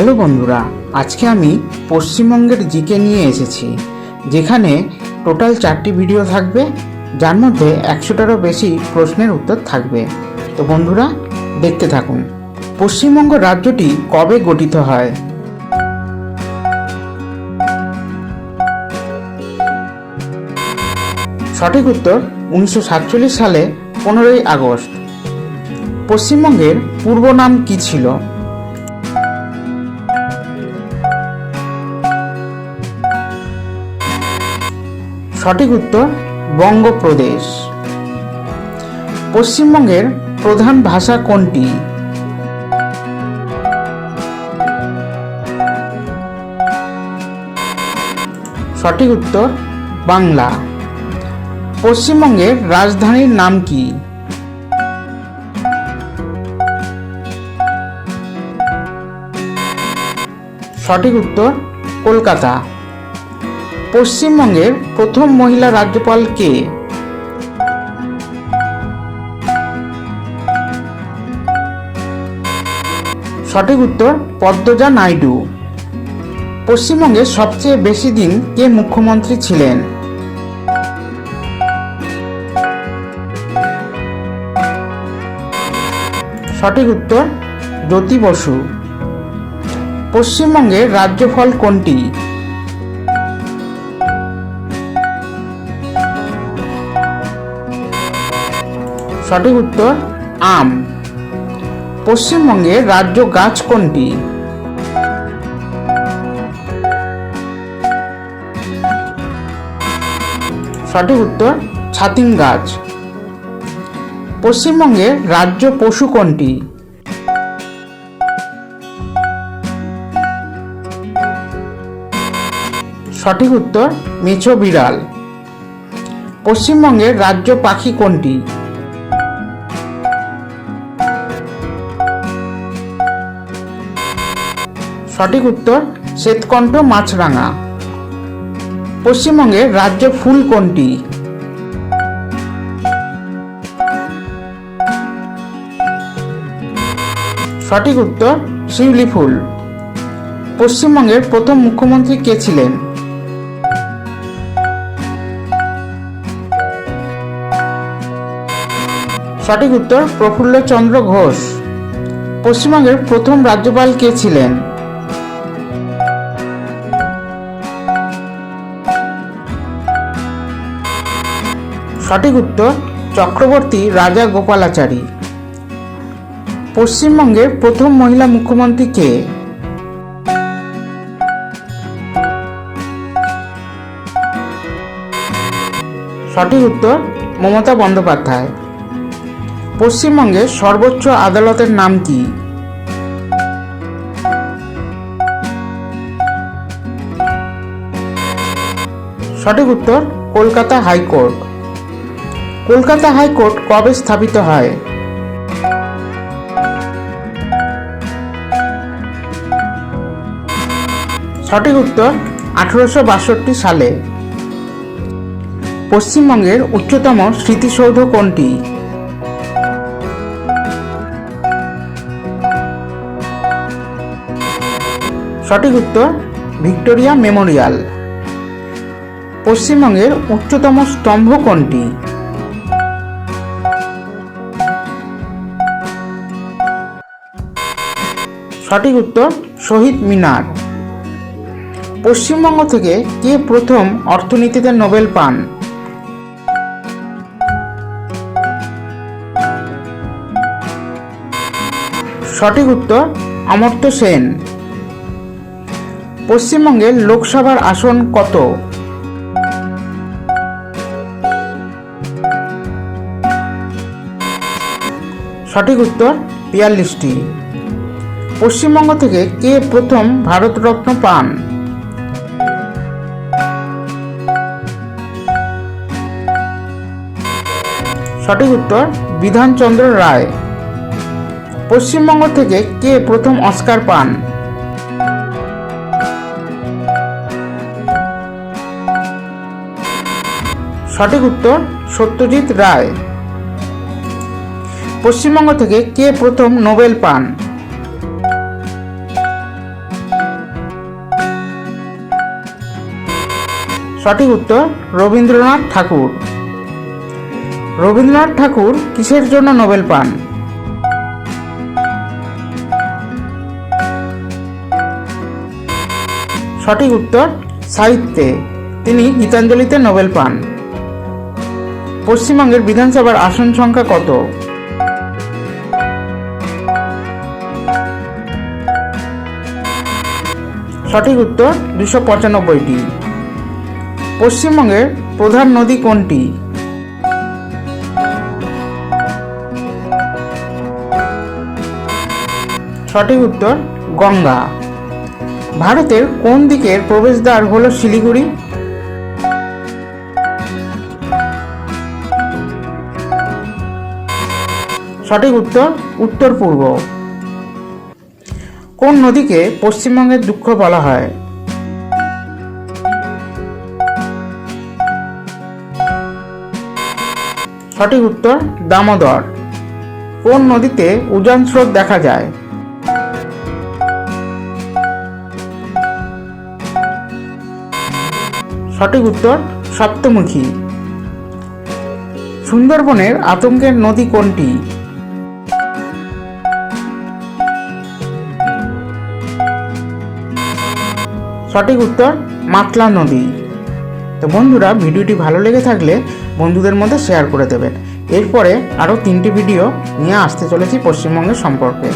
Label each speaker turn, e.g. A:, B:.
A: Hello বন্ধুরা, আজকে আমি পশ্চিমবঙ্গের জিকে নিয়ে এসেছি, যেখানে টোটাল চারটি ভিডিও থাকবে, যার মধ্যে একশোটারও বেশি প্রশ্নের উত্তর থাকবে। তো বন্ধুরা, দেখতে থাকুন, পশ্চিমবঙ্গ রাজ্যটি কবে গঠিত হয়? সঠিক উত্তর উনিশশো সাতচল্লিশ সালে পনেরোই আগস্ট। পশ্চিমবঙ্গের পূর্ব নাম কি ছিল? সঠিক উত্তর বঙ্গপ্রদেশ। পশ্চিমবঙ্গের প্রধান ভাষা কোনটি? সঠিক উত্তর বাংলা। পশ্চিমবঙ্গের রাজধানীর নাম কি? সঠিক উত্তর কলকাতা। পশ্চিমবঙ্গের প্রথম মহিলা রাজ্যপাল কে? সঠিক উত্তর, পদ্মজা নাইডু। পশ্চিমবঙ্গে সবচেয়ে বেশি দিন কে মুখ্যমন্ত্রী ছিলেন? সঠিক উত্তর, জ্যোতি বসু। পশ্চিমবঙ্গের রাজ্য ফল কোনটি? সঠিক উত্তর, আম। পশ্চিমবঙ্গের রাজ্য গাছ কোনটি? সঠিক উত্তর, ছাতিম গাছ। পশ্চিমবঙ্গের রাজ্য পশু কোনটি? সঠিক উত্তর, মেছো বিড়াল। পশ্চিমবঙ্গের রাজ্য পাখি কোনটি? সঠিক উত্তর, শ্বেতকণ্ঠ মাছরাঙা। পশ্চিমবঙ্গের রাজ্য ফুল কোনটি? সঠিক উত্তর, শিউলি ফুল। পশ্চিমবঙ্গের প্রথম মুখ্যমন্ত্রী কে ছিলেন? সঠিক উত্তর, প্রফুল্লচন্দ্র ঘোষ। পশ্চিমবঙ্গের প্রথম রাজ্যপাল কে ছিলেন? উত্তর চক্রবর্তী রাজা গোপালাচারী। পশ্চিমবঙ্গের প্রথম মহিলা মুখ্যমন্ত্রী কে? সঠিক উত্তর মমতা বন্দ্যোপাধ্যায়। পশ্চিমবঙ্গের সর্বোচ্চ আদালতের নাম কি? সঠিক উত্তর কলকাতা হাইকোর্ট। কলকাতা হাইকোর্ট কবে স্থাপিত হয়? সঠিক উত্তর আঠারোশো বাষট্টি সালে। পশ্চিমবঙ্গের উচ্চতম স্মৃতিসৌধ কোনটি? সঠিক উত্তর ভিক্টোরিয়া মেমোরিয়াল। পশ্চিমবঙ্গের উচ্চতম স্তম্ভ কোনটি? সঠিক উত্তর শহীদ মিনার। পশ্চিমবঙ্গ থেকে কে প্রথম অর্থনীতিতে নোবেল পান? সঠিক উত্তর অমর্ত্য সেন। পশ্চিমবঙ্গের লোকসভার আসন কত? সঠিক উত্তর বিয়াল্লিশটি। পশ্চিমবঙ্গ থেকে কে প্রথম ভারতরত্ন পান? সঠিক উত্তর, বিধানচন্দ্র রায়। পশ্চিমবঙ্গ থেকে কে প্রথম অস্কার পান? সঠিক উত্তর, সত্যজিৎ রায়। পশ্চিমবঙ্গ থেকে কে প্রথম নোবেল পান? সঠিক উত্তর রবীন্দ্রনাথ ঠাকুর। রবীন্দ্রনাথ ঠাকুর কিসের জন্য নোবেল পান? সঠিক উত্তর, সাহিত্যে। তিনি গীতাঞ্জলিতে নোবেল পান। পশ্চিমবঙ্গের বিধানসভার আসন সংখ্যা কত? সঠিক উত্তর দুশো পঁচানব্বইটি। পশ্চিমবঙ্গের প্রধান নদী কোনটি? সঠিক উত্তর, গঙ্গা। ভারতের কোন দিকের প্রবেশদ্বার হলো শিলিগুড়ি? সঠিক উত্তর উত্তর পূর্ব। কোন নদীকে পশ্চিমবঙ্গের দুঃখ বলা হয়? সঠিক উত্তর দামোদর। কোন নদীতে উজান স্রোত দেখা যায়? সঠিক উত্তর সপ্তমুখী। সুন্দরবনের আতঙ্কের নদী কোনটি? সঠিক উত্তর মাতলা নদী। তো বন্ধুরা, ভিডিওটি ভালো লেগে থাকলে বন্ধুদের মধ্যে শেয়ার করে দেবেন। এরপরে আরও তিনটি ভিডিও নিয়ে আসতে চলেছি পশ্চিমবঙ্গের সম্পর্কে।